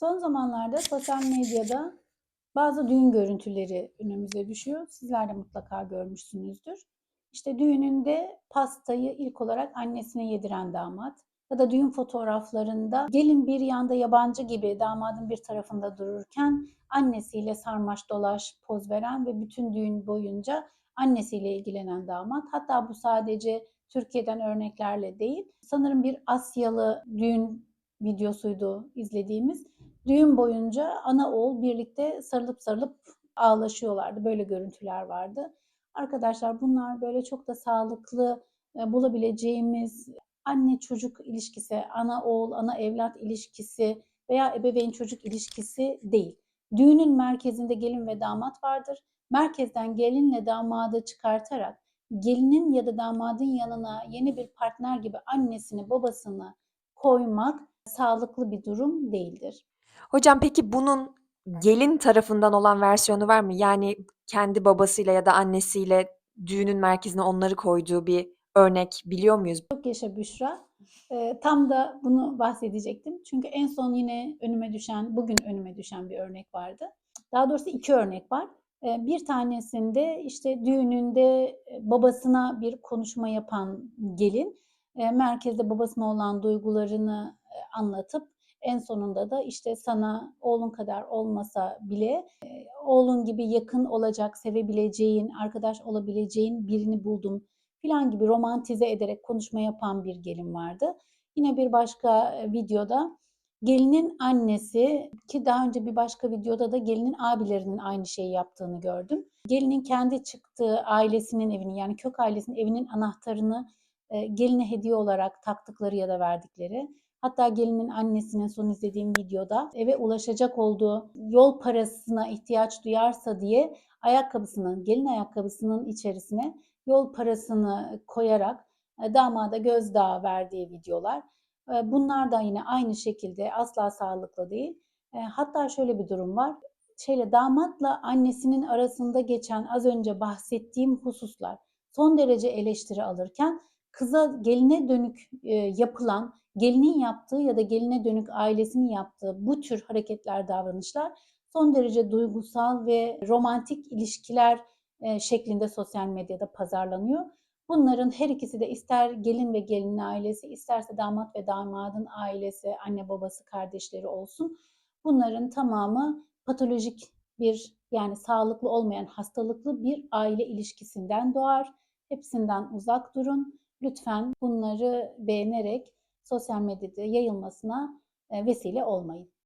Son zamanlarda sosyal medyada bazı düğün görüntüleri önümüze düşüyor. Sizler de mutlaka görmüşsünüzdür. İşte düğününde pastayı ilk olarak annesine yediren damat ya da düğün fotoğraflarında gelin bir yanda yabancı gibi damadın bir tarafında dururken annesiyle sarmaş dolaş poz veren ve bütün düğün boyunca annesiyle ilgilenen damat. Hatta bu sadece Türkiye'den örneklerle değil. Sanırım bir Asyalı düğün videosuydu izlediğimiz. Düğün boyunca ana oğul birlikte sarılıp sarılıp ağlaşıyorlardı. Böyle görüntüler vardı. Arkadaşlar bunlar böyle çok da sağlıklı e, bulabileceğimiz anne çocuk ilişkisi, ana oğul, ana evlat ilişkisi veya ebeveyn çocuk ilişkisi değil. Düğünün merkezinde gelin ve damat vardır. Merkezden gelinle damadı çıkartarak gelinin ya da damadın yanına yeni bir partner gibi annesini, babasını koymak sağlıklı bir durum değildir. Hocam peki bunun gelin tarafından olan versiyonu var mı? Yani kendi babasıyla ya da annesiyle düğünün merkezine onları koyduğu bir örnek biliyor muyuz? Çok yaşa Büşra. Ee, tam da bunu bahsedecektim. Çünkü en son yine önüme düşen, bugün önüme düşen bir örnek vardı. Daha doğrusu iki örnek var. Ee, bir tanesinde işte düğününde babasına bir konuşma yapan gelin e, merkezde babasına olan duygularını e, anlatıp en sonunda da işte sana oğlun kadar olmasa bile e, oğlun gibi yakın olacak, sevebileceğin, arkadaş olabileceğin birini buldum filan gibi romantize ederek konuşma yapan bir gelin vardı. Yine bir başka videoda gelinin annesi ki daha önce bir başka videoda da gelinin abilerinin aynı şeyi yaptığını gördüm. Gelinin kendi çıktığı ailesinin evini yani kök ailesinin evinin anahtarını e, geline hediye olarak taktıkları ya da verdikleri. Hatta gelinin annesinin son izlediğim videoda eve ulaşacak olduğu yol parasına ihtiyaç duyarsa diye ayakkabısının, gelin ayakkabısının içerisine yol parasını koyarak e, damada gözdağı verdiği videolar. E, bunlar da yine aynı şekilde asla sağlıklı değil. E, hatta şöyle bir durum var. Şeyle damatla annesinin arasında geçen az önce bahsettiğim hususlar son derece eleştiri alırken kıza geline dönük yapılan, gelinin yaptığı ya da geline dönük ailesinin yaptığı bu tür hareketler, davranışlar son derece duygusal ve romantik ilişkiler şeklinde sosyal medyada pazarlanıyor. Bunların her ikisi de ister gelin ve gelinin ailesi, isterse damat ve damadın ailesi, anne babası, kardeşleri olsun. Bunların tamamı patolojik bir yani sağlıklı olmayan hastalıklı bir aile ilişkisinden doğar. Hepsinden uzak durun. Lütfen bunları beğenerek sosyal medyada yayılmasına vesile olmayın.